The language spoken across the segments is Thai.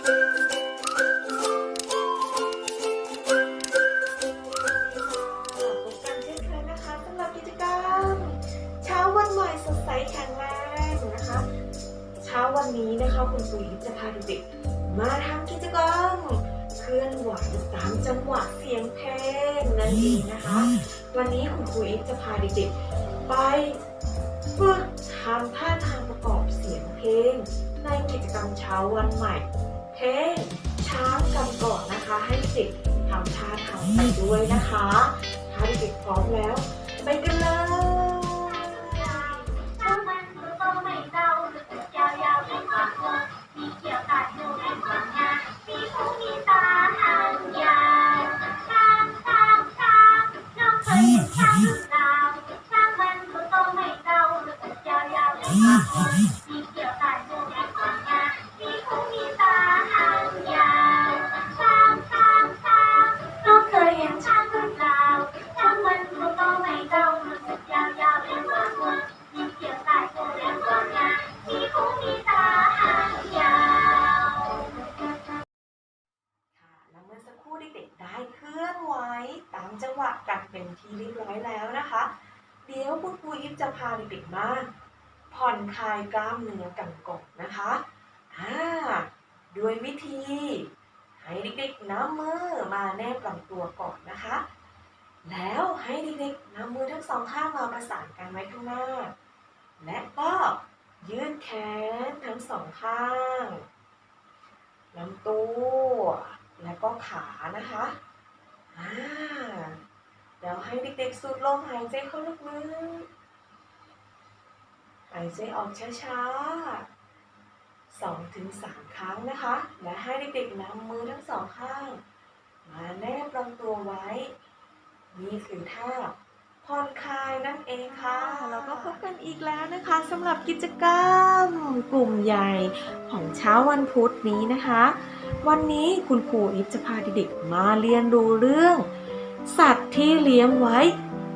พบกันเช่นเคยนะคะสำหรับกิจกรรม เช้าวันใหม่สดใสแข็งแรงนะคะ เช้าวันนี้นะคะคุณปุ๋ยจะพาเด็กๆมาทำกิจกรรมเคลื่อนไหวตามจังหวะเสียงเพลงนั่นเองนะคะ วันนี้คุณครูอิฟจะพาเด็กๆไปฝึกทำท่าทางประกอบเสียงเพลงในกิจกรรมเช้าวันใหม่ เพลงช้างกันก่อนนะคะ ให้สิทธิ์ทำท่าทางไปด้วยนะคะ เดี๋ยวคุณครูยิปจะพาเด็กๆมาผ่อนคลายกล้ามเนื้อกันก่อนนะคะอ่าด้วยวิธี ให้เด็กๆน้ำมือมาแนบลำตัวก่อนนะคะ แล้วให้เด็กๆนำมือทั้งสองข้างมาประสานกันไว้ข้างหน้า และก็ยืดแขนทั้งสองข้างลำตัว แล้วก็ขานะคะอ่า แล้วให้เด็กๆสูดลมหายใจเข้าลึกๆหายใจออกช้าๆสองถึงสามครั้งนะคะ และให้เด็กๆนำมือทั้งสองข้าง มาแนบลำตัวไว้ นี่คือท่าผ่อนคลายนั่นเองค่ะ เราก็พบกันอีกแล้วนะคะสำหรับกิจกรรมกลุ่มใหญ่ของเช้าวันพุธนี้นะคะ วันนี้คุณครูอิฟจะพาเด็กๆมาเรียนรู้เรื่อง สัตว์ที่เลี้ยงไว้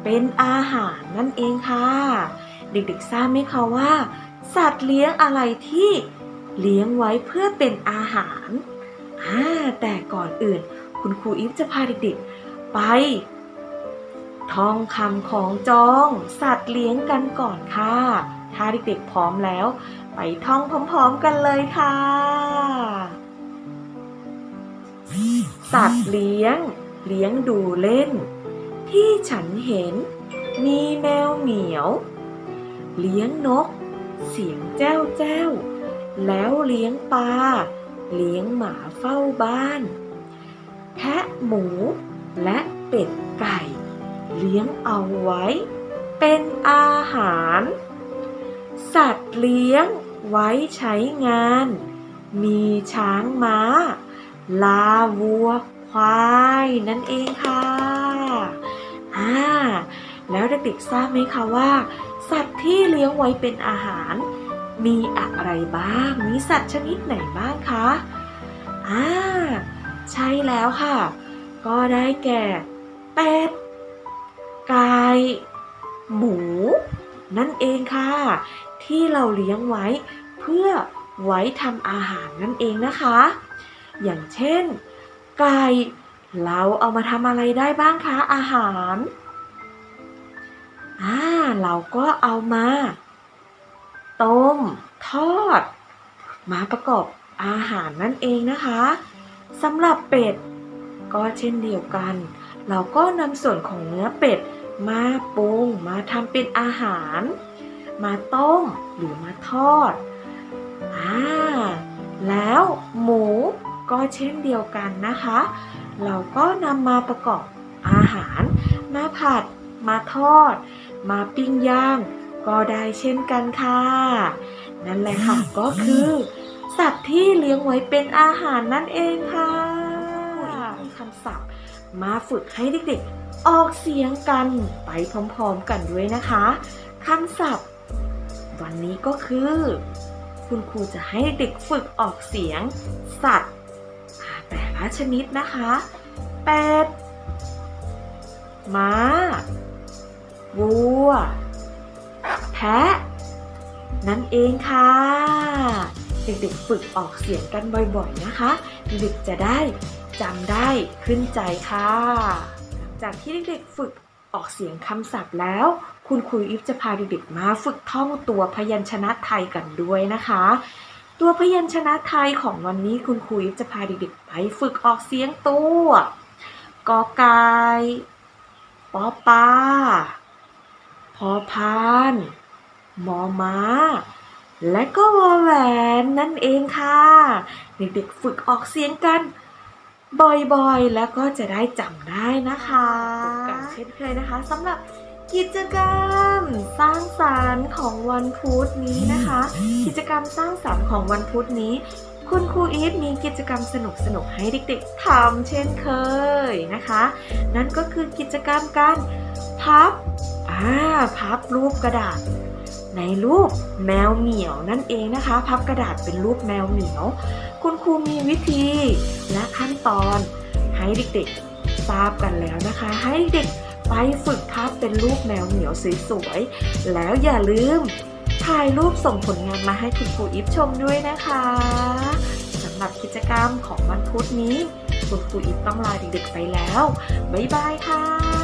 เป็นอาหารนั่นเองค่ะ เด็กๆทราบไหมคะว่า สัตว์เลี้ยงอะไรที่เลี้ยงไว้เพื่อเป็นอาหารอ่าแต่ก่อนอื่น คุณครูอิฟจะพาเด็กๆไปท่องคำของจอง สัตว์เลี้ยงกันก่อนค่ะ ถ้าเด็กๆพร้อมแล้ว ไปท่องพร้อมๆกันเลยค่ะ สัตว์เลี้ยง เลี้ยงดูเล่น ที่ฉันเห็น มีแมวเหมียว เลี้ยงนก เสียงแจ้วแจ้วแล้วเลี้ยงปลาเลี้ยงหมาเฝ้าบ้าน แพะหมูและเป็ดไก่ เลี้ยงเอาไว้ เป็นอาหาร สัตว์เลี้ยงไว้ใช้งาน มีช้างม้า ลาวัว ควายนั่นเองค่ะอ่าแล้วเด็กๆทราบไหมคะว่า สัตว์ที่เลี้ยงไว้เป็นอาหาร มีอะไรบ้าง มีสัตว์ชนิดไหนบ้างคะอ่าใช่แล้วค่ะ ก็ได้แก่เป็ดไก่หมู นั่นเองค่ะ ที่เราเลี้ยงไว้เพื่อไว้ทำอาหารนั่นเองนะคะ อย่างเช่น ไก่ เราเอามาทำอะไรได้บ้างคะอาหารอ่าเราก็เอามา ต้ม ทอด มาประกอบอาหารนั่นเองนะคะสำหรับเป็ด ก็เช่นเดียวกัน เราก็นำส่วนของเนื้อเป็ด มาปรุงมาทำเป็นอาหาร มาต้มหรือมาทอดอ่าแล้วหมู ก็เช่นเดียวกันนะคะ เราก็นำมาประกอบอาหาร มาผัด มาทอด มาปิ้งย่าง ก็ได้เช่นกันค่ะ นั่นแหละค่ะก็คือ สัตว์ที่เลี้ยงไว้เป็นอาหารนั่นเองค่ะมีคำศัพท์ มาฝึกให้เด็กๆ ออกเสียงกันไปพร้อมๆกันด้วยนะคะคำศัพท์ วันนี้ก็คือ คุณครูจะให้เด็กฝึกออกเสียง สัตว์อ่าแต่ละ ชนิดนะคะ เป็ด ม้า วัว แพะ นั่นเองค่ะเด็กๆฝึกออกเสียงกันบ่อยๆนะคะเด็กๆจะได้จำได้ขึ้นใจค่ะ จากที่เด็กๆฝึกออกเสียงคำศัพท์แล้ว คุณครูอิฟจะพาเด็กๆมาฝึกท่องตัวพยัญชนะไทยกันด้วยนะคะ ตัวพยัญชนะไทยของวันนี้คุณครูจะพาเด็กๆไปฝึกออกเสียงตัวกอไก่ปอปลาพอพานมอม้า และก็วอแหวนนั่นเองค่ะ เด็กๆฝึกออกเสียงกัน บ่อยๆ แล้วก็จะได้จำได้นะคะ เช่นเคยนะคะสำหรับ กิจกรรมสร้างสรรค์ของวันพุธนี้นะคะ กิจกรรมสร้างสรรค์ของวันพุธนี้ คุณครูอีฟมีกิจกรรมสนุกๆให้เด็กๆทำเช่นเคยนะคะ นั่นก็คือกิจกรรมการพับอ่าพับรูปกระดาษ ในรูปแมวเหมียวนั่นเองนะคะ พับกระดาษเป็นรูปแมวเหมียว คุณครูมีวิธีและขั้นตอนให้เด็กๆทราบกันแล้วนะคะ ให้เด็ก ไปฝึกพับเป็นรูปแมวเหมียวสวยๆ แล้วอย่าลืม ถ่ายรูปส่งผลงานมาให้คุณครูอิฟชมด้วยนะคะสำหรับกิจกรรมของวันพุธนี้ คุณครูอิฟต้องลาเด็กๆไปแล้ว บ๊ายบายค่ะ